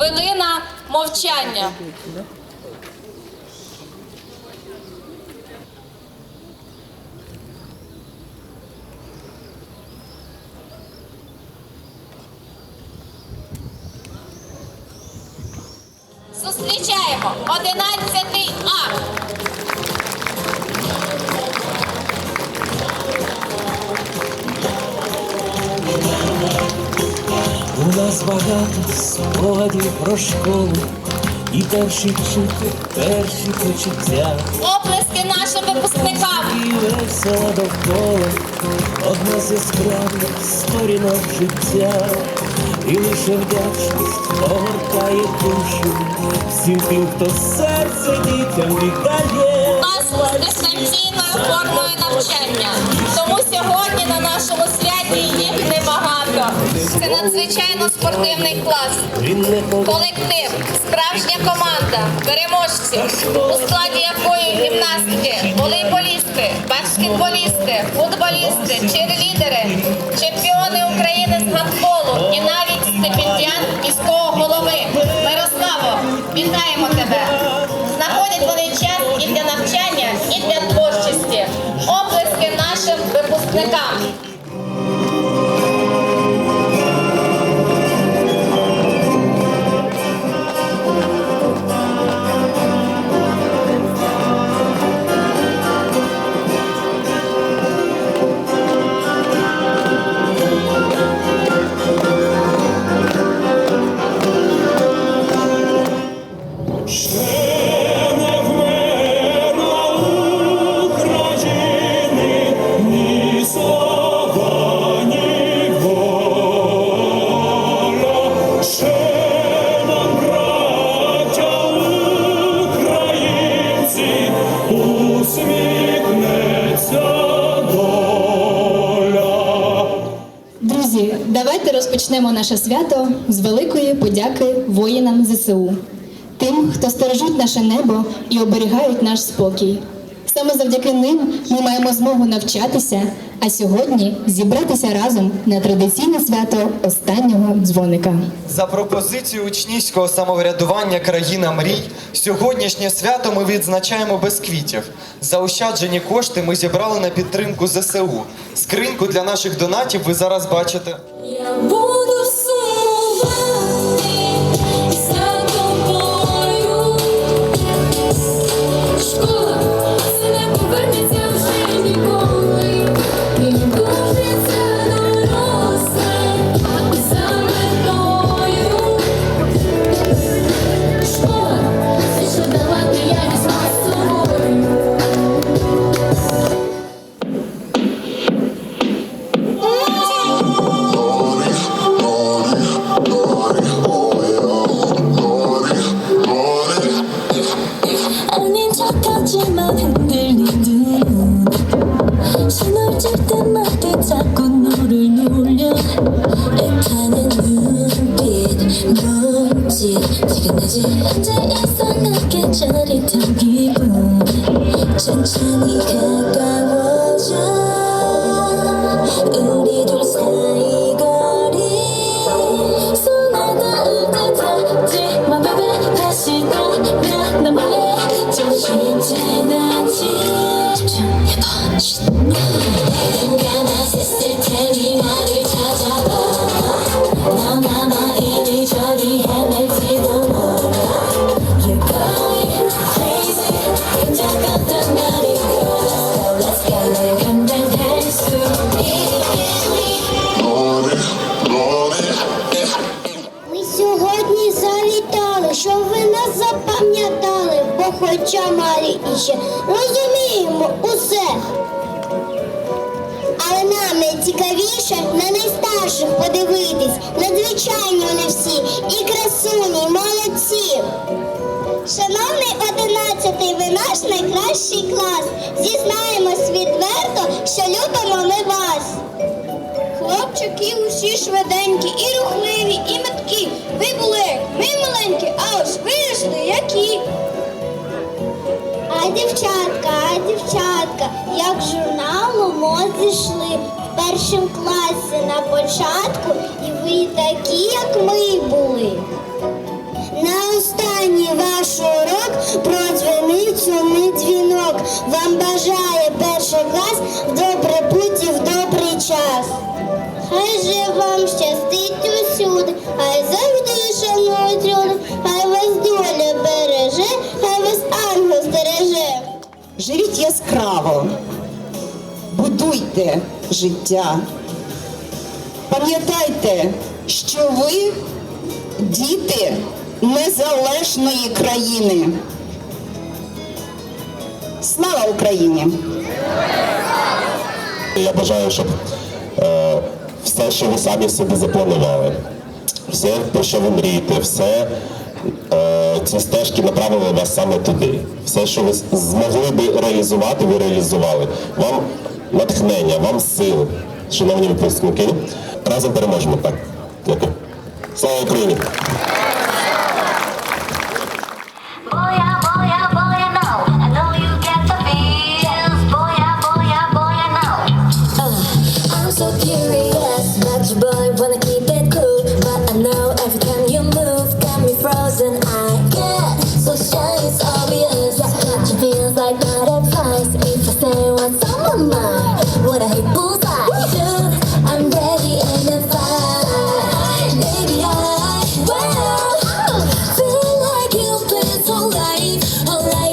хвилина мовчання. Зустрічаємо 11 нас багато спогадів про школу і перші чути, перші почуття, Оплески нашим випускникам. і весело довкола, одна з яскравих сторінок життя, і лише вдячність огортає душу всім тим, хто серце дітям віддає. Нас дистанційною формою навчання. Тому сьогодні на нашому святі їх небагато. Це надзвичайно спортивний клас. Колектив, справжня команда, переможці, у складі якої гімнастки, волейболісти, баскетболісти, футболісти, черлідери, чемпіони України з гандболу і навіть стипендіант міського голови. Мирославо, вітаємо тебе! Знаходять вони час і для навчання, і для творчості. Оплески нашим випускникам. Розпочнемо наше свято з великої подяки воїнам ЗСУ, тим, хто стережуть наше небо і оберігають наш спокій. Саме завдяки ним ми маємо змогу навчатися, а сьогодні зібратися разом на традиційне свято останнього дзвоника. За пропозицією учнівського самоврядування країна мрій, сьогоднішнє свято ми відзначаємо без квітів. Заощаджені кошти ми зібрали на підтримку ЗСУ. Скриньку для наших донатів ви зараз бачите. Малі розуміємо усе. Але нам найцікавіше на найстарших подивитись. Надзвичайні вони всі, і красуні, і молодці. Шановний одинадцятий, ви наш найкращий клас. Зізнаємось відверто, що любимо ми вас. Хлопчики усі швиденькі, зійшли в першому класі на початку, і ви такі, як ми були. На останній ваш урок продзвонив не дзвінок. Вам бажає перший клас в добрий путь і в добрий час. Хай же вам щастить усюди, хай завжди шанують люди, хай вас доля береже, хай вас ангел стереже. Живіть яскраво будуйте життя. Пам'ятайте, що ви діти незалежної країни. Слава Україні! Я бажаю, щоб е, все, що ви самі собі запланували, все, про що ви мрієте, все е, ці стежки направили вас саме туди. Все, що ви змогли би реалізувати, ви реалізували. Вам натхнення, вам сил, шановні випускники. Разом переможемо. Так. Дякую. Слава Україні! all right.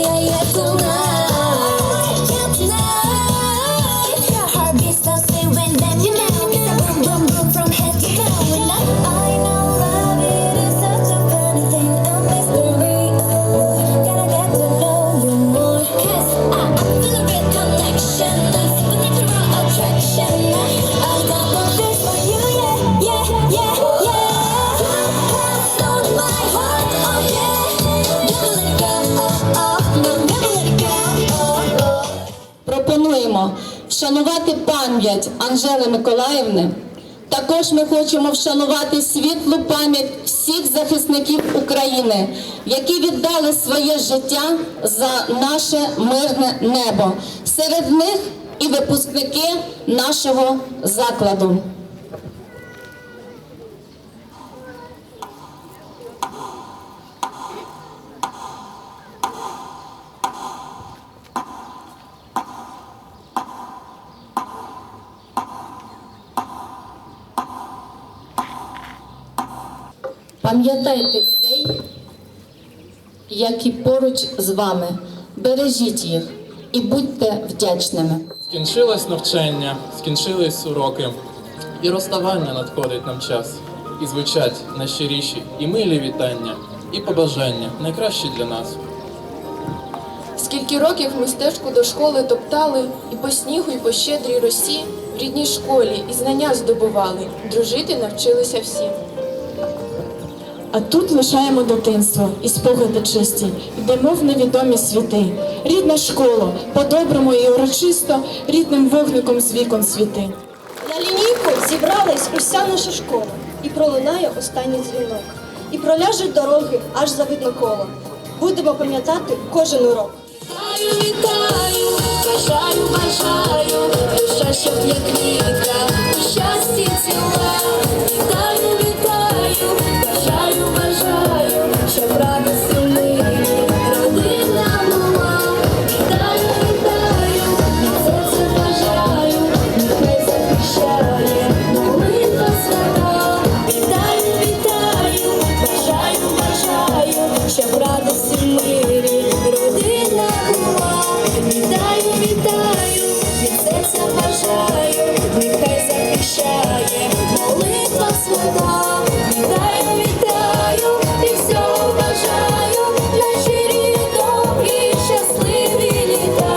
Пам'ять Анжели Миколаївни. Також ми хочемо вшанувати світлу пам'ять всіх захисників України, які віддали своє життя за наше мирне небо. Серед них і випускники нашого закладу. Пам'ятайте людей, які поруч з вами. Бережіть їх і будьте вдячними. Скінчилось навчання, скінчились уроки, і розставання надходить нам час. І звучать найщиріші і милі вітання, і побажання найкращі для нас. Скільки років ми стежку до школи топтали, і по снігу, і по щедрій росі в рідній школі і знання здобували, дружити навчилися всі. А тут лишаємо дитинство і спогади чисті, йдемо в невідомі світи. Рідна школа, по-доброму і урочисто, рідним вогником з вікон світи. На лінійку зібралась уся наша школа, і пролунає останній дзвінок. І проляжуть дороги аж за видно коло. Будемо пам'ятати кожен урок. Вітаю, вітаю, бажаю, бажаю, душа, щоб я квітка, у щасті ціла. Мирі, родина була. Вітаю, вітаю, від бажаю, нехай захищає, молитва свята. Вітаю, вітаю, і всього бажаю, наші довгі, щасливі літа.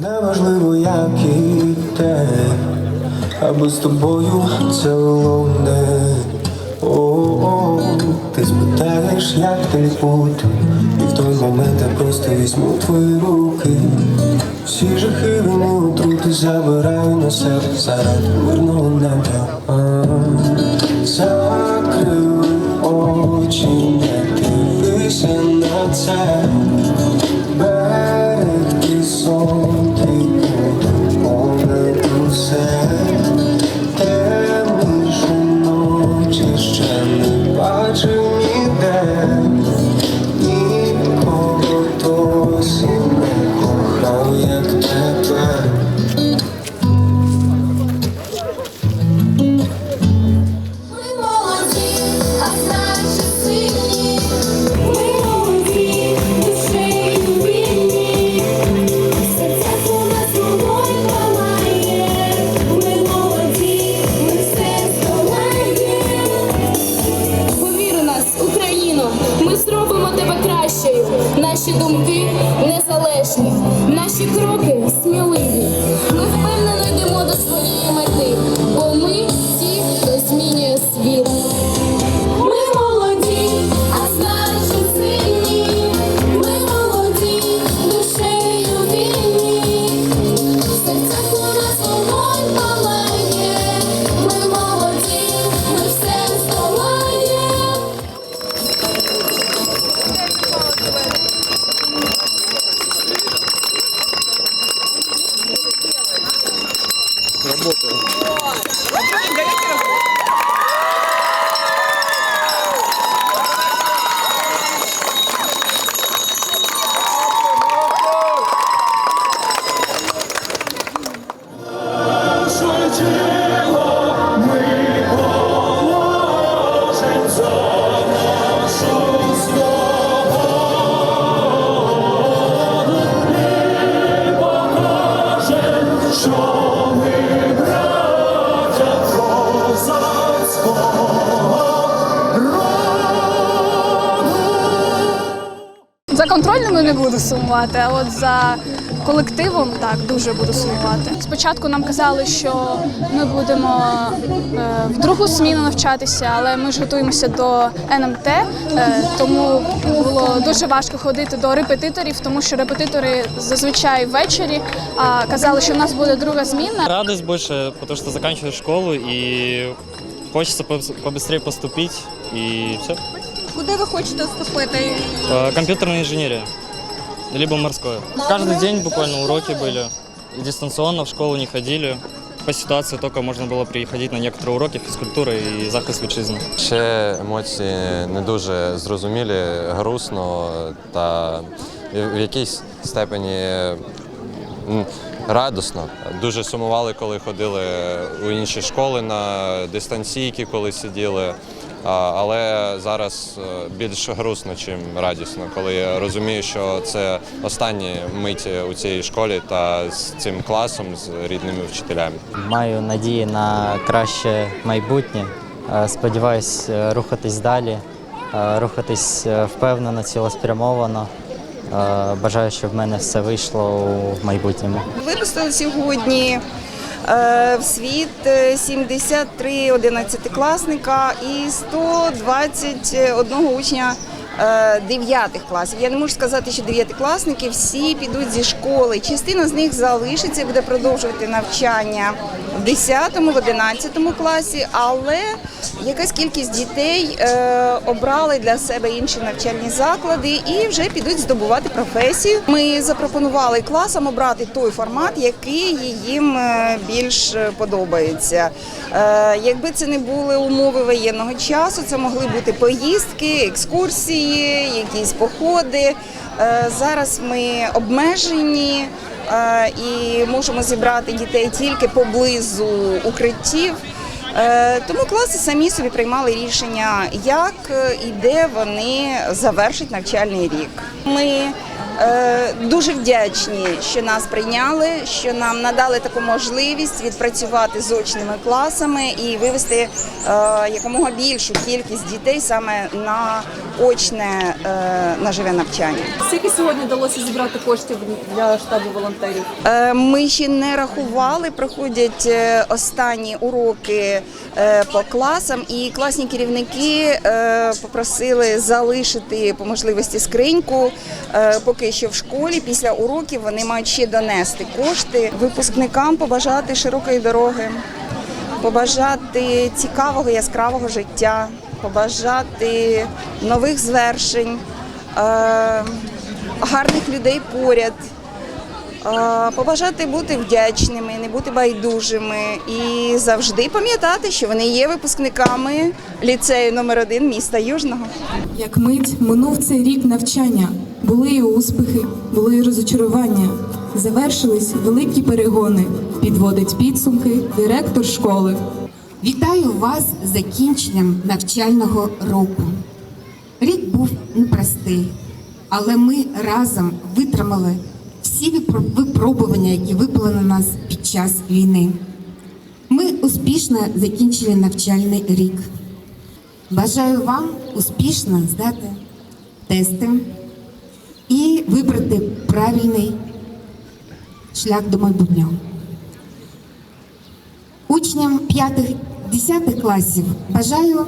Неважливо, який день, аби з тобою це головне. Ти спитаєш, як тобі бути, і в той момент я просто візьму твої руки. Всі жахи вини отрути забираю на себе заради мирного неба. А, Закрили очі, не дивися на це. Буду сумувати, а от за колективом так дуже буду сумувати. Спочатку нам казали, що ми будемо е, в другу зміну навчатися, але ми ж готуємося до НМТ, е, тому було дуже важко ходити до репетиторів, тому що репетитори зазвичай ввечері, а казали, що в нас буде друга зміна. Радость больше, потому что заканчиваю школу и хочется пос- побыстрее поступить и все. Куди ви хочете вступити? Компьютерная инженерия, либо морское. Каждый день буквально уроки были. И дистанционно в школу не ходили. По ситуации только можно было приходить на некоторые уроки физкультуры и захист вітчизни. Ще емоції не дуже зрозумілі, грустно та в якійсь степені м, радісно. Дуже сумували, коли ходили у інші школи на дистанційки, коли сиділи. Але зараз е, більш грустно, чим радісно, коли я розумію, що це останні миті у цій школі та з цим класом, з рідними вчителями. Маю надії на краще майбутнє. Е, Сподіваюсь е, рухатись далі, рухатись впевнено, цілеспрямовано. Бажаю, щоб в мене все вийшло у майбутньому. Випустили сьогодні в світ е, 73 одинадцятикласника і 121 учня е, дев'ятих класів. Я не можу сказати, що дев'ятикласники всі підуть зі школи. Частина з них залишиться, буде продовжувати навчання в 10, в 11 класі, але якась кількість дітей е, обрали для себе інші навчальні заклади і вже підуть здобувати професію. Ми запропонували класам обрати той формат, який їм е, більш подобається. Якби це не були умови воєнного часу, це могли бути поїздки, екскурсії, якісь походи. Е, Зараз ми обмежені е, і можемо зібрати дітей тільки поблизу укриттів. Е, Тому класи самі собі приймали рішення, як і де вони завершать навчальний рік. Ми дуже вдячні, що нас прийняли, що нам надали таку можливість відпрацювати з очними класами і вивести е, якомога більшу кількість дітей саме на очне е, на живе навчання. Скільки сьогодні вдалося зібрати коштів для штабу волонтерів? Е, Ми ще не рахували, проходять е, останні уроки е, по класам, і класні керівники е, попросили залишити по можливості скриньку. Е, Поки що в школі після уроків вони мають ще донести кошти випускникам, побажати широкої дороги, побажати цікавого яскравого життя, побажати нових звершень, е, гарних людей поряд. Побажати бути вдячними, не бути байдужими і завжди пам'ятати, що вони є випускниками ліцею номер 1 міста Южного. Як мить минув цей рік навчання. Були і успіхи, були і розочарування. Завершились великі перегони. Підводить підсумки директор школи. Вітаю вас з закінченням навчального року. Рік був непростий, але ми разом витримали всі випробування, які випали на нас під час війни. Ми успішно закінчили навчальний рік. Бажаю вам успішно здати тести і вибрати правильний шлях до майбутнього. Учням 5-10 класів бажаю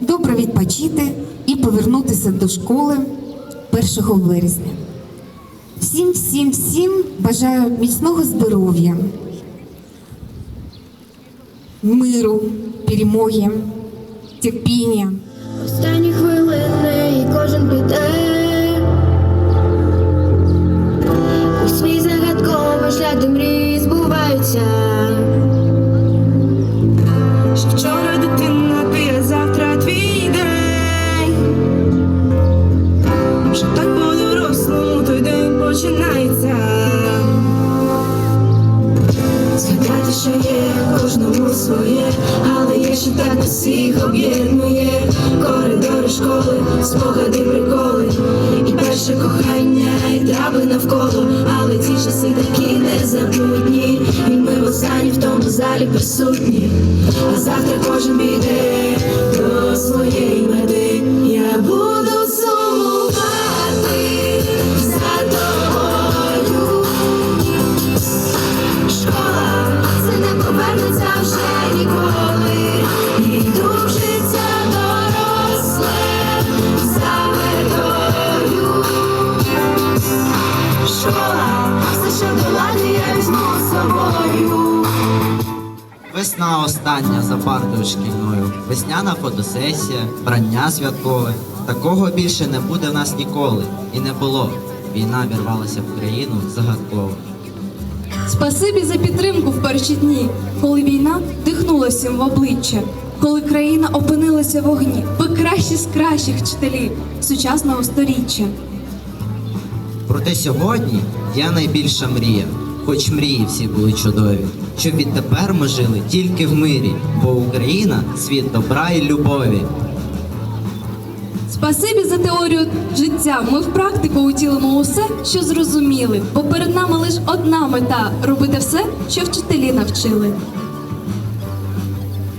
добре відпочити і повернутися до школи 1 вересня. Всім, всім, всім бажаю міцного здоров'я, миру, перемоги, терпіння. Ще так усіх об'єднує коридори школи, спогади, приколи, і перше кохання, і трави навколо, але ці часи такі незабутні. І ми в останні в тому залі присутні. А завтра кожен піде до своєї мети. Весна остання за партою шкільною, весняна фотосесія, брання святкове. Такого більше не буде в нас ніколи. І не було. Війна вірвалася в країну загадково. Спасибі за підтримку в перші дні, коли війна дихнула всім в обличчя, коли країна опинилася в огні. Ви кращі з кращих вчителів сучасного сторіччя. Проте сьогодні я найбільша мрія, хоч мрії всі були чудові, щоб відтепер ми жили тільки в мирі, бо Україна світ добра і любові. Спасибі за теорію життя. Ми в практику утілимо усе, що зрозуміли, бо перед нами лише одна мета робити все, що вчителі навчили.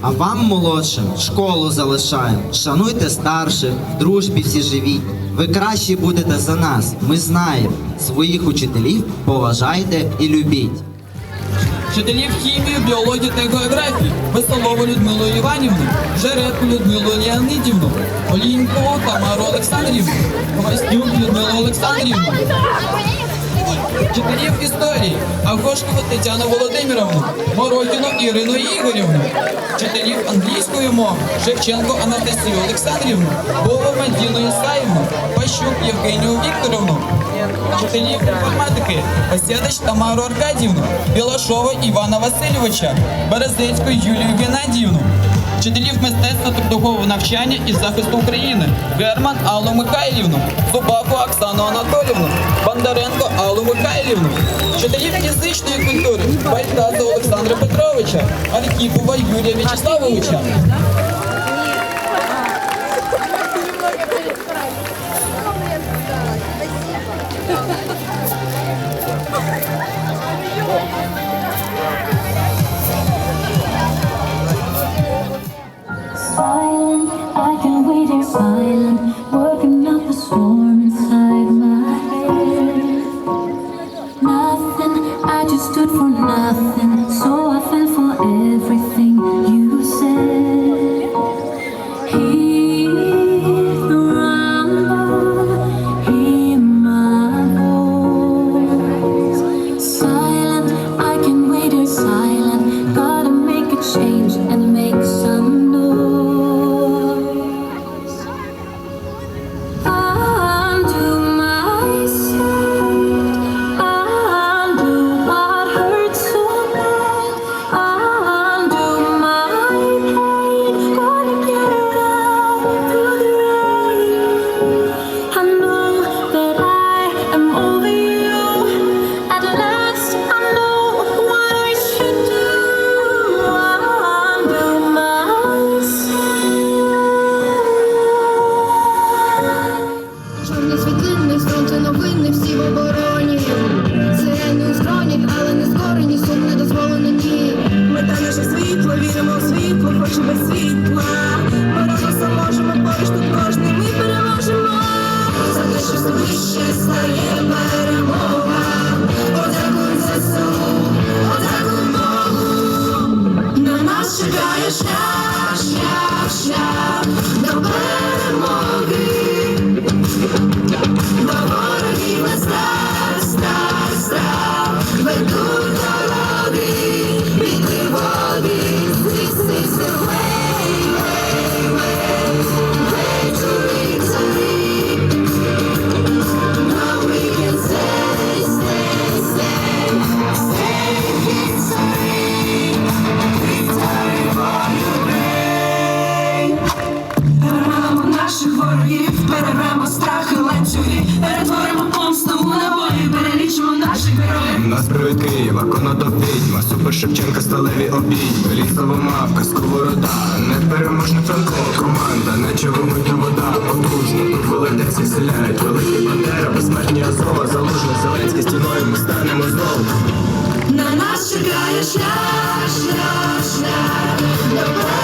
А вам, молодшим, школу залишаємо. Шануйте старших, в дружбі всі живіть. Ви краще будете за нас. Ми знаємо. Своїх учителів поважайте і любіть. Вчителів хімії, біології та географії, Веселову Людмилу Іванівну, Жеребку Людмилу Леонидівну, Олінькову Тамару Олександрівну, Хвастюк Людмилу Олександрівну. Вчителів історії, Агошкову Тетяну Володимировну, Морокіну Ірину Ігорівну, вчителів англійської мови, Шевченко Анастасію Олександрівну, Бову Мандіну Ісаївну, Пащук Євгенію Вікторовну, вчителів інформатики, Осядич Тамару Аркадівну, Білашова Івана Васильовича, Березецьку Юлію Геннадіївну, вчителів мистецтва трудового навчання і захисту України, Герман Аллу Михайлівну, Зубаку Оксану Анатолівну, Бондаренко Аллу Михайлівну, вчителів фізичної культури, Бальтаза Олександра Петровича, Архіпова Юрія В'ячеславовича. Silent, I can wait here silent, обійми, мавка, сковорода, непереможна франко, команда, наче вимита вода, потужна, тут велетенці селяють, великі бандера, безсмертні Азова, залужна Зеленський стіною, ми станемо знову. На нас чекає шлях, шлях, шлях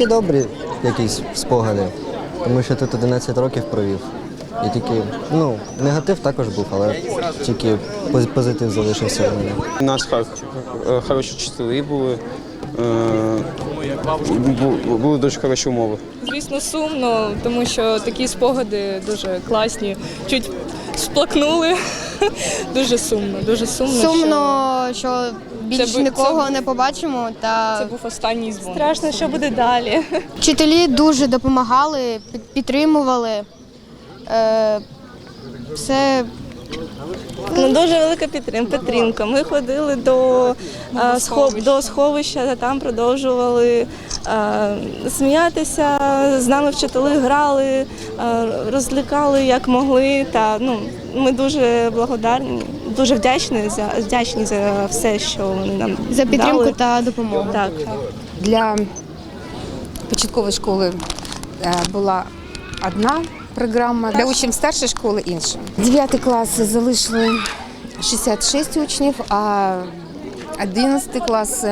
Тільки добрі якісь спогади, тому що тут 11 років провів. І тільки, ну, негатив також був, але тільки позитив залишився в мене. У нас хар- е, хороші вчителі були, е, були дуже хороші умови. Звісно, сумно, тому що такі спогади дуже класні. Чуть сплакнули. Дуже сумно, дуже сумно. Сумно, що більш це нікого це- не побачимо. Та Це був останній дзвон. Страшно, що буде далі. вчителі дуже допомагали, підтримували. Е, все Ну, дуже велика підтримка. підтримка. Ми ходили до, е, схов, до сховища, та там продовжували е, сміятися. З нами вчителі грали, е, розлікали як могли. Та ну ми дуже благодарні, дуже вдячні за вдячні за все, що вони нам за підтримку дали. та допомогу. Так. Для початкової школи була одна програма, для учнів старшої школи інша. Дев'ятий клас залишили 66 учнів, а 11 клас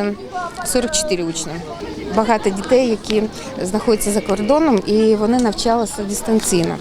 44 учні. Багато дітей, які знаходяться за кордоном, і вони навчалися дистанційно.